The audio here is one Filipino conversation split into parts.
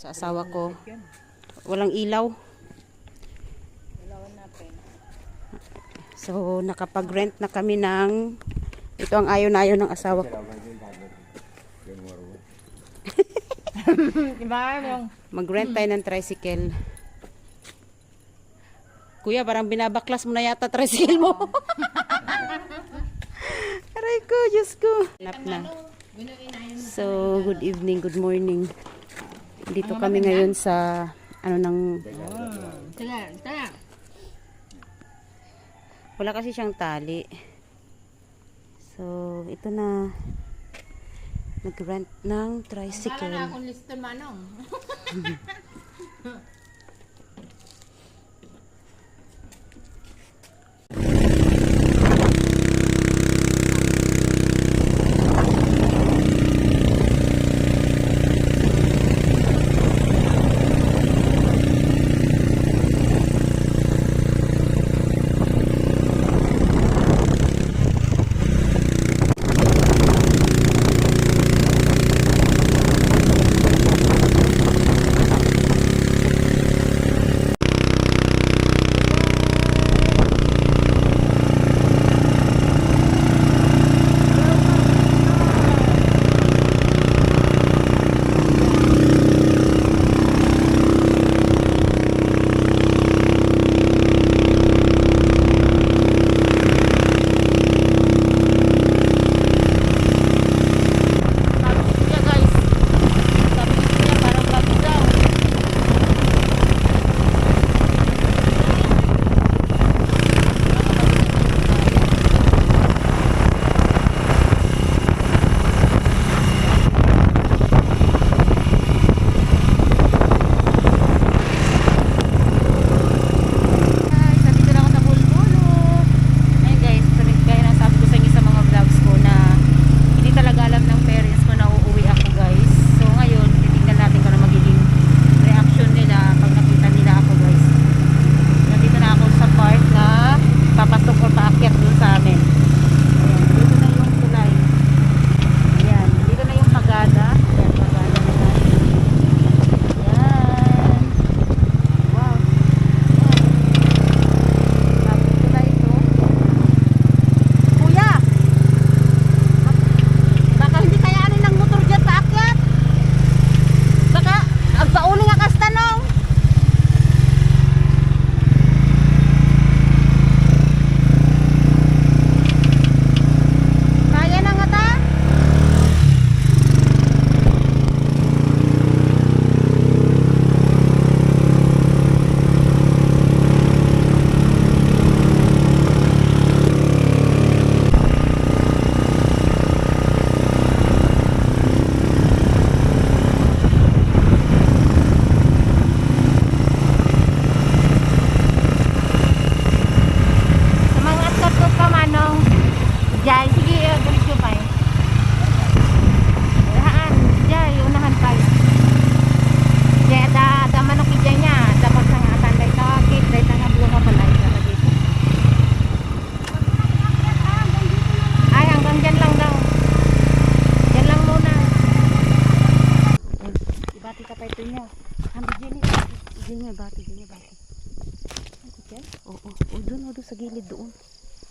Sa asawa ko, walang ilaw. So, nakapag-rent na kami ng ito ang ayaw na ayaw ng asawa ko. Mag-rent tayo ng tricycle. Kuya, parang binabaklas mo na yata tricycle mo. Aray ko, Diyos ko. Nap na. So, good evening, good morning. Dito kami ngayon sa ano ng wala kasi siyang tali. So, ito na nag-rent ng tricycle. akong listo manong.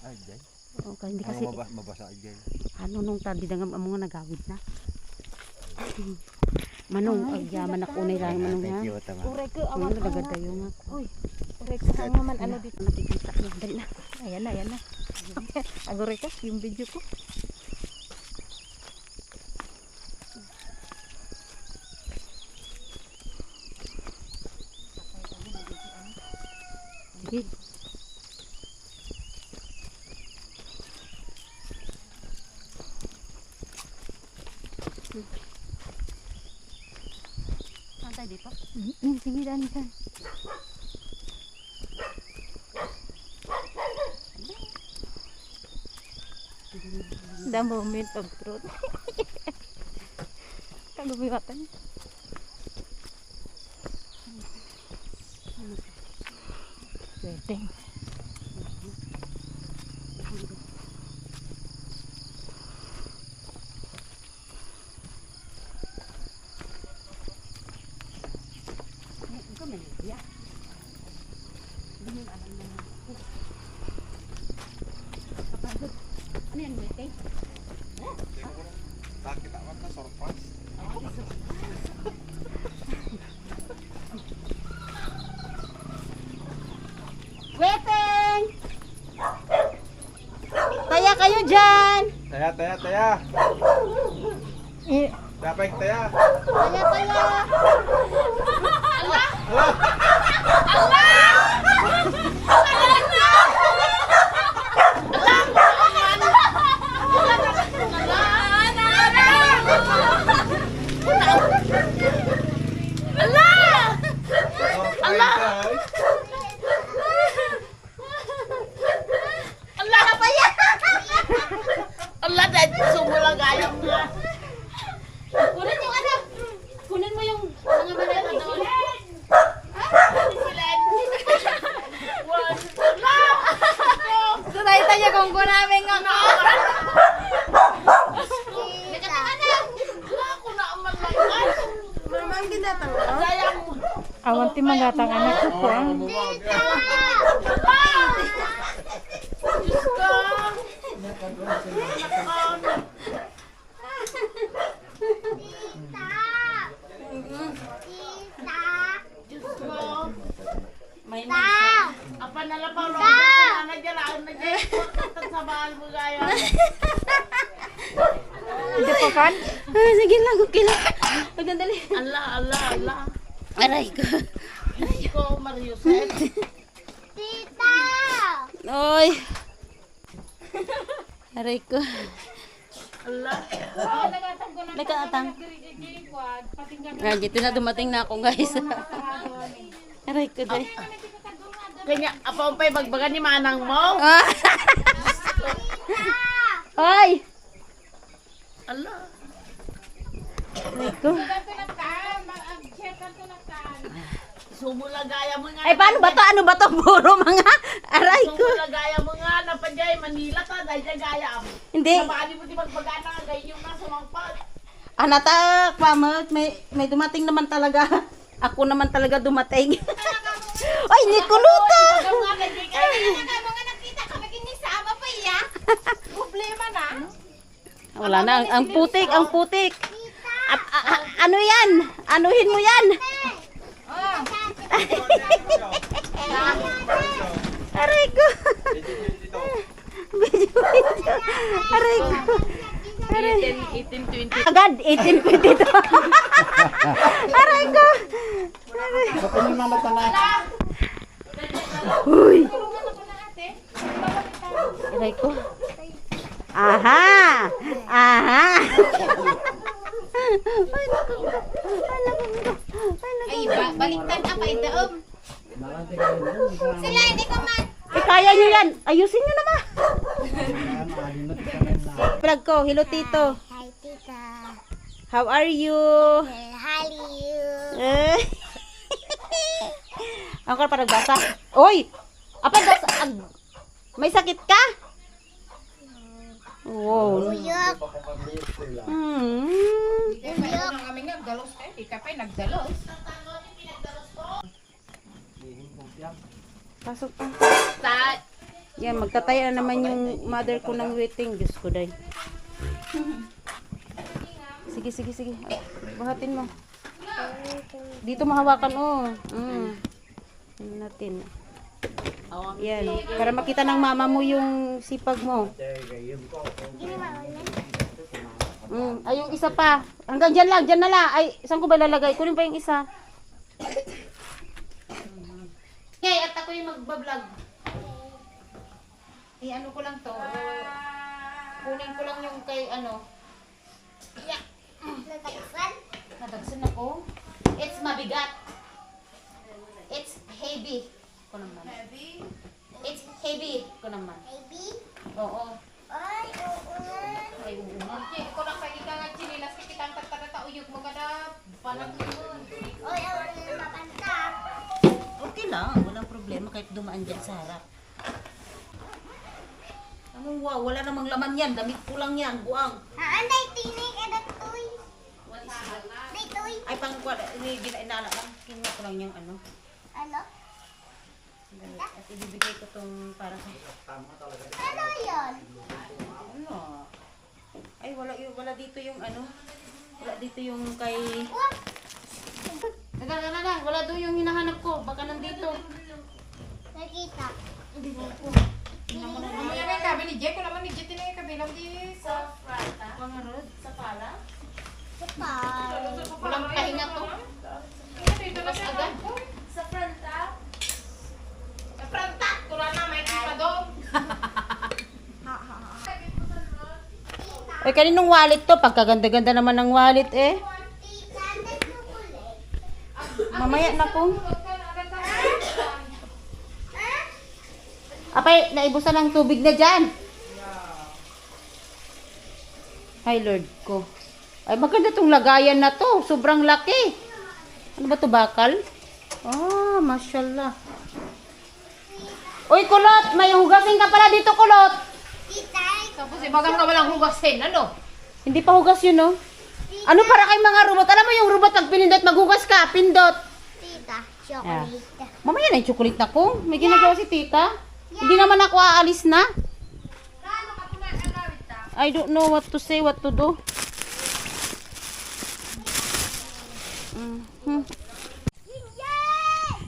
Ay, Jay. Oo, kasi hindi kasi, Ano mabasa, mabasa ay Jay. ano nung tadi na nga mga nagawid na. Manong, ay, yaman ako na lang, manong ha. Uray ko, Ano, nagaganda yung ako. Uy, uray ko sa nga man, ano dito. Nakikita niya, dali na. Ayan na, ayan na. Agoray ka, yung video ko. Sige. Saan tayo dito? Mm, sige, dani ka. The moment of truth. Kalubiwatan. Pwede. Ikaw Weteng! Taya kayo dyan! Taya, taya, taya. Taya. Taya, taya! Allah! guys. Allah lá. May Apa na lang rodo ko na lang na dyan. Sa bahal mo gaya. Hindi pa kan? Ay, sige lang, okay lang. Magandali. Allah, Allah, Allah. Aray ko. Diyos ko, Mariuset. Oy. Aray ko. Allah. Nagkaatang. Ah, dito na dumating na ako, guys. Aray ko, day. Kanya, apa pa'y bagbagan ni manang mo? Ah. Hoy! Allah. Aray ko. Sumula gaya mo nga. Ay, paano ba to? Ano ba to? Puro mga aray ko. Sumula gaya mo nga. Napadjay, Manila ta. Dahil dyan gaya. Hindi. Sa bali mo di magbagan na. Gaya yung nasa mangpag. Anata, pamot, may, may dumating naman talaga. Ako naman talaga dumating. Ay, ni kuluta! Wala na, ang, ang putik, ang putik. At, a- a- ano yan? Anuhin mo yan? Aray ko. Video, video. Aray ko. Aray. 18, 20. Agad, 1822. Aray ko. Uy. Aray ko. Aha! Aha! Ay, naku. Ay, naku. Ay, naku. Ay, ba, baliktad apa idaom. Sila hindi ko man. Eh, kaya nyo yan. Ayusin nyo naman. Vlog ko. Hello, Tito. Hi, tita. How are you? Hi, you. Ako na parang basa. Oy! Apa basa? Ag- may sakit ka? Wow. Uyok. Hmm. Uyok. kami nga, dalos eh. Ika pa'y nagdalos. Pasok pa. Sa, Yan, magtataya na naman yung mother ko ng waiting. Diyos ko, day. Sige, sige, sige. Buhatin mo. Dito mahawakan, oh. Mm. Yan natin. Yan. Para makita ng mama mo yung sipag mo. Mm. Ay, yung isa pa. Hanggang dyan lang, dyan na lang. Ay, saan ko ba lalagay? Kunin pa yung isa. Ngay, at ako yung magbablog. Eh, ano ko lang to. Kunin ko lang yung kay ano. Yeah. Natagsan? Nadagsan ako. It's mabigat. It's heavy. Ko naman. Heavy? It's heavy. Ko naman. Baby? Oo. Ay, oo. Ay, uma. ko lang sa ika nga chinilas, kitang tatata uyog mo kada. Panag mo. Oy, oo nga mapantap. Okay lang. Walang problema kahit dumaan dyan sa harap. Ano, wow, wala namang laman yan. Damit ko lang yan. Buang. Haan, day tinig, edat toy. Day toy. Ay, pang ini inala lang. Kinuha ko lang yung ano. Ano? At ibibigay ko tong para sa... Ano yun? Ano? Ay, wala, yung- wala dito yung ano. Wala dito yung kay... Taga, taga, taga. Wala doon yung hinahanap ko. Baka nandito. Nakita. Mamaya may kabi ni Jay. Kung naman ni Jay, tinay kabilang di sa... Pangarod? Sa pala? Kapal. Walang pahinga to. Bukas agad. Sa front ah? Sa pranta. Kula na, may tipa doon. Ay, kaninong wallet to? Pagkaganda-ganda naman ng wallet eh. Mamaya na kung. Apay, naibusan ng tubig na dyan. Ay, Lord ko. Ay, maganda tong lagayan na to. Sobrang laki. Ano ba to bakal? Ah, mashallah. Uy, kulot! May hugasin ka pala dito, kulot! Tita, Tapos ibagan ka walang hugasin. Ano? Hindi pa hugas yun, no? Ano para kay mga robot? Alam mo yung robot pag pinindot, maghugas ka, pindot. tita, chocolate. Mamaya na yung chocolate na ko. May ginagawa si tita. Hindi naman ako aalis na. I don't know what to say, what to do. Mhm. Yan!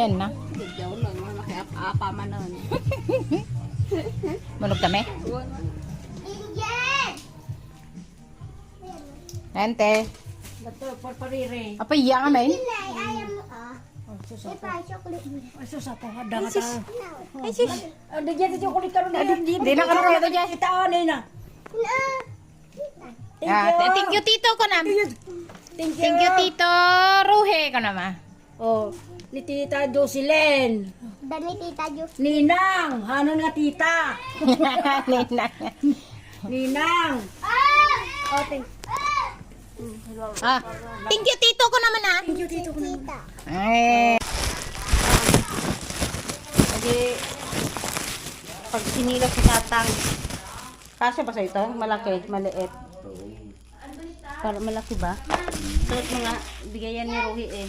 Ayan na. Manog kami? Yan! Ente. Apa iya nga men? Nay, ayaw mo ah. May pa, chocolate mo. Ay sis. Di na karo na dyan. Na! Ah, thank you tito ko na. Thank you tito Ruhe ko na ma. Oh, ni Tita Dosilen. Dami tita Ju. Ninang, hanon nga tita. Nina. Ninang. Ah! Oh, thank Ah, thank you tito ko naman ah. you tito ko. Tita. Ay. Kasi, pag sinila si tatang, kasya ba sa ito? Malaki, maliit. Para malaki ba? Suot mo nga, bigayan ni Ruhi eh.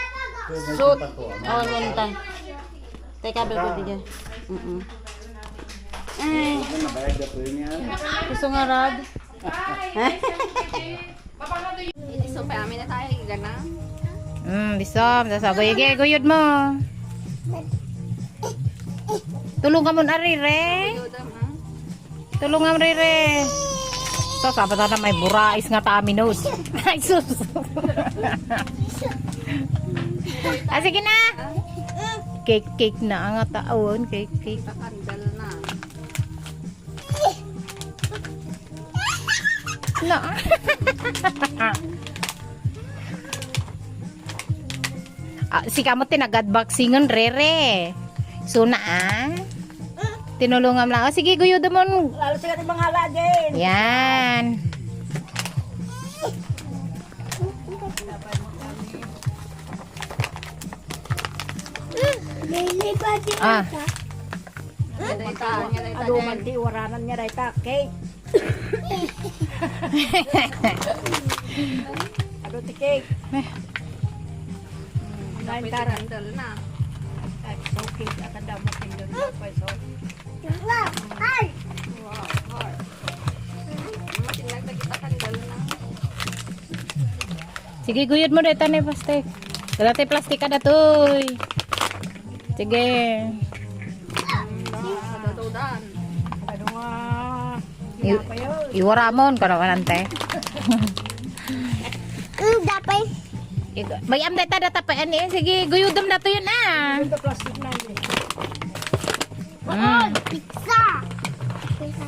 Suit. Oh, yan ta. Teka, bel ko diyan. Mm Eh, gusto nga rad. Hmm, bisom, sa guyod guyod mo. Tulong ka mo na rire. Tulong ka mo rire. So, sabi na may burais nga ta aminos. Ay, sus. ah, sige na. Cake, cake na ang taon. Cake, cake. Na. ah, si kamo tinagad boxingon rere. So na ah. Tinulungan lang. Oh, sige, guyo mo. Lalo sa mga halagin. Yan. Lili pa di Ah. Aduman di waranan niya dahil ta. Cake. Ado ti cake. Dahil tara. Ay, so cake. At ang damo tingnan mo pa. So, Wow! Ay! Sige, guyod mo dito ni plastic. Dati plastic ka na toy. Sige. I- iwaramon ka naman ante. Mm, dapay. Igo- May amday ta data pa ani. Sige, guyudom na to yun ah. Yung plastic na yun. Mm. Pizza. Pizza.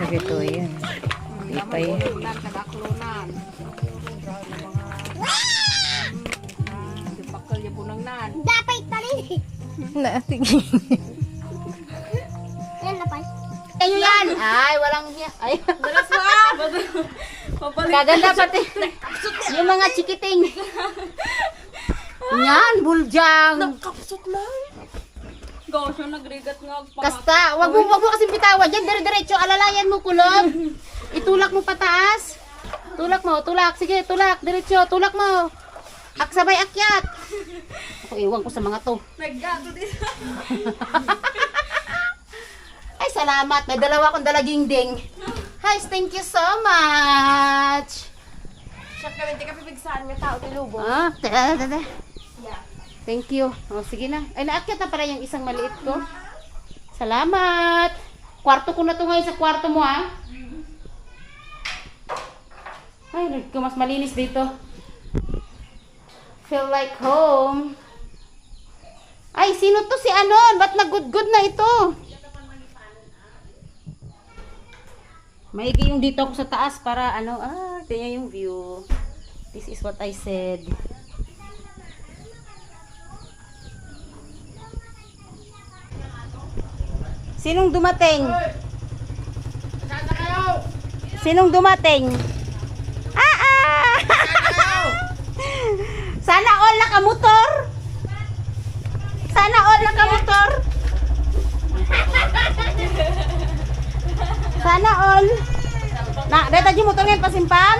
Sige to yun. Di pa Na sige. Yan dapat. Kayo yan. Ay, walang hiya. Ay, Dalas mo! kaganda pati. Yung mga chikiting. Yan, buljang. Kapsot lang. Gaw siya nagrigat nga. Kasta, wag mo, wag mo kasi bitawan. Diyan, dire-diretso, alalayan mo kulog. Itulak mo pataas. Tulak mo, tulak. Sige, tulak. Diretso, tulak mo. Aksabay akyat. Ako, iwan ko sa mga to. Naggato din. Ay, salamat. May dalawa akong dalaging ding. Hi, thank you so much. Siya ka rin, di ka pipigsaan nga tao tilubo. Ah, tada, tada. Thank you. Oh, sige na. Ay, naakyat na pala yung isang maliit ko. Salamat. Kwarto ko na to ngayon sa kwarto mo, ah. Ay, nag- mas malinis dito. Feel like home. Ay, sino to si Anon? Ba't nag-good-good na ito? Maigi yung dito ako sa taas para ano, ah, tingnan yung view. This is what I said. Sinong dumating? Sinong dumating? Ah, ah! Sana all nakamotor. Sana all nakamotor. Sana all. Na, deta di motor ngayon pasimpang.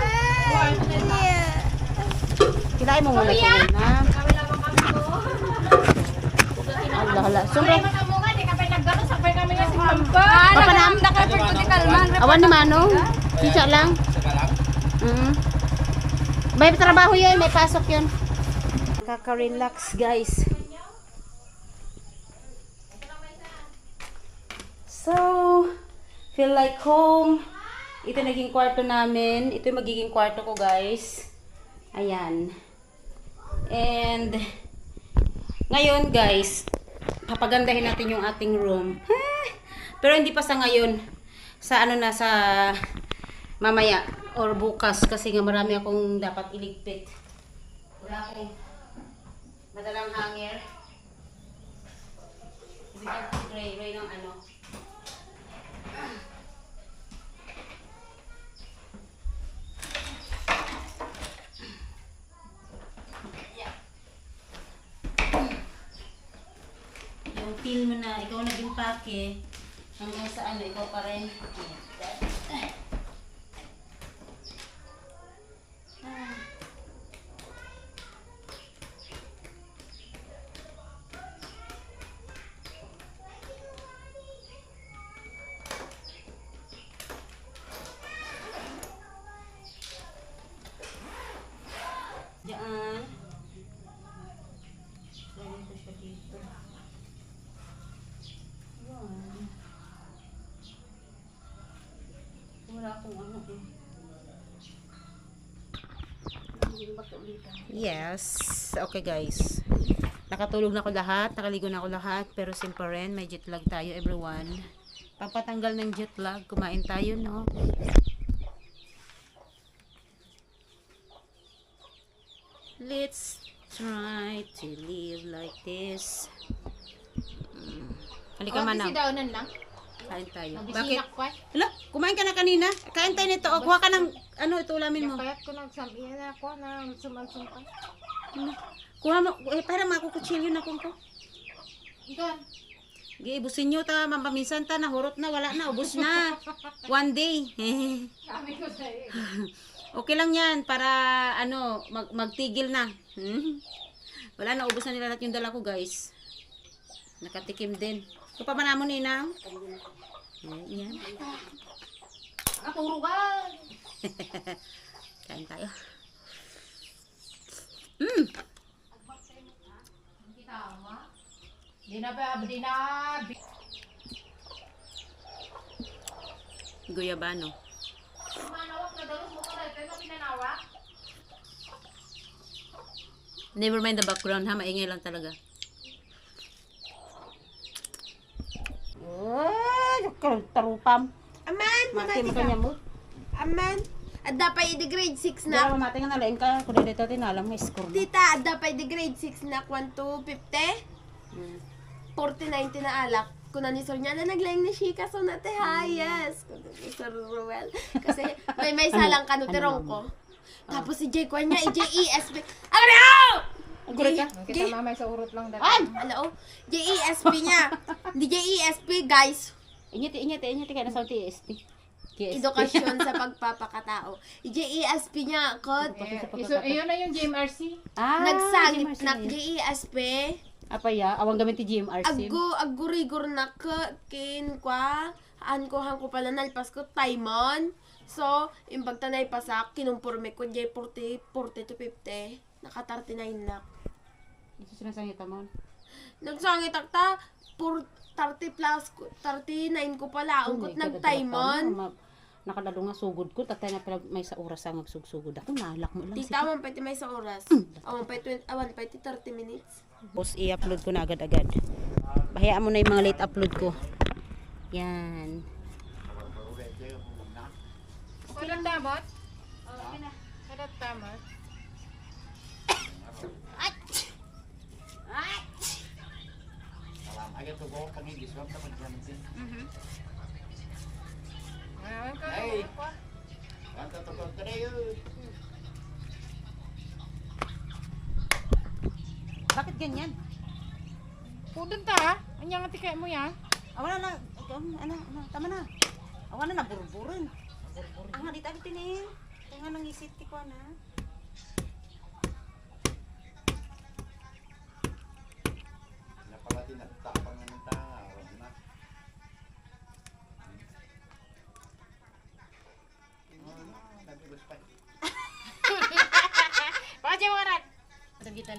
Kinain mo muna. Allah, Allah. Sumre. Papa nam. Awan ni Manong. Sisa lang. Mm. May trabaho yun, may pasok yun. Kaka-relax guys. So, feel like home. Ito naging kwarto namin. Ito magiging kwarto ko guys. Ayan. And, ngayon guys, papagandahin natin yung ating room. Pero hindi pa sa ngayon. Sa ano na, sa mamaya or bukas kasi nga marami akong dapat iligpit. Wala akong madalang hanger. Bigyan ko si Ray, Ray ng ano. Yung feel mo na ikaw naging pake hanggang sa ano, ikaw pa rin. Diyan. Lagyan ko siya dito. Yan. Wala akong ano eh. Yes. Okay guys. Nakatulog na ako lahat. Nakaligo na ako lahat. Pero simple rin. May jet lag tayo everyone. Papatanggal ng jet lag. Kumain tayo no. Let's try to live like this. Mm. Halika man si daunan lang. Kain tayo. Bakit? Ko, Hala, kumain ka na kanina. Kain tayo nito. O, kuha ka ng, ano, ito ulamin mo. Kayat ko nagsamiyan na ako na sumansumpan. Kuha mo, eh, para makukutsilyo na kung ko. Ikaw. Giibusin nyo ta, mampaminsan ta, nahurot na, wala na, ubos na. One day. okay lang yan, para, ano, mag magtigil na. Hmm? Wala na, ubos na nila lahat yung dala ko, guys. Nakatikim din. Ito pa manamo nina. Eh, yan. Naturugan! Kain tayo. Mm. Na. Guyabano. Never mind the background ha, maingay lang talaga. Ay, tarupam. Aman! Mati mo kanya mo. Aman! At dapat i grade 6 Dala na. mo mati nga nalain ka, kung dito tinalam mo, score mo. Tita, at dapat i grade 6 na 1 to 50. Hmm. 40-90 na alak. Kung na ni Sir niya na naglayang ni Shika, so nate ha, yes. Kung na ni Sir Ruel. Kasi may may salang kanutirong ko. Tapos si Jay Kwan niya, i-J-E-S-B. Ano Agure ka? Kita mamay sa urot lang dati. Ay! Ano? J-E-S-P niya. Di J-E-S-P, guys. Inyati, inyati, inyati ka na sa TSP. KSP. Edukasyon sa pagpapakatao. J-E-S-P niya, kod. Iso, iyon na yung GMRC. Ah, Nagsangit GMRC na. J-E-S-P. Apa ya? Awang gamit ti GMRC. Aggo, aggurigur na ka, kin kwa. An ko hang ko pala nalpas ko, Taimon. So, imbag tanay pasak, kinumpurme ko, J40, 40 to 50. Naka 39 na. Ito sinasangita mo. Nagsangit akta, pur 30 plus, ko- 39 ko pala. Ang kot nag-Taimon. Nakadalo nga sugod ko, tatay nga pala may sa oras ang magsugsugod ako, nalak mo lang. Tita, awan pa iti may sa oras. Awan pa iti, awan pa iti 30 minutes. Tapos i-upload ko na agad-agad. Bahayaan mo na yung mga late upload ko. Yan. Kulang damot? Okay na. Kulang damot? To go kami giswap ta pagjantin. Ngayon ka. Hey. Kanta to ko tayo. Bakit ganyan? Pudon ta. Anyang ati kaya mo yan? Awan na, ano, ano, ano, tama na. Awan na, naburburin. Ang halit agad tinin. Kaya nga nang isip ti ko na. Na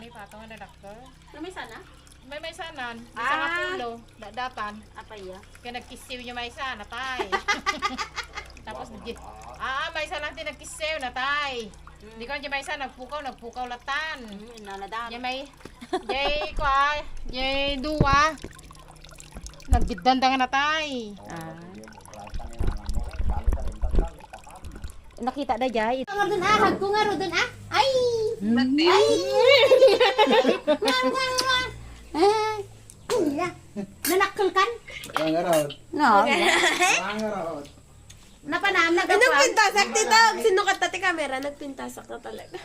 Ang kita ni patong na doktor. Ano may sana? May may sanan. Ah. Isa nga pulo. Dadatan. Apa ya? Kaya nagkisiw niya may isa, natay. Tapos, ah, may isa lang din nagkisiw, natay. Hindi ko niya may isa, nagpukaw, nagpukaw latan. Hmm, nanadami. Niya may, jay kwa, jay duwa. Nagdidanda nga natay. Ah. Nakita na jay. Doon ah, hag ko nga ah. Ay! Nanakal kan? Pangarot. No. Pangarot. Napanam na Ay, nagpintasak, tita. Sinukat tati camera, nagpintasak na talaga.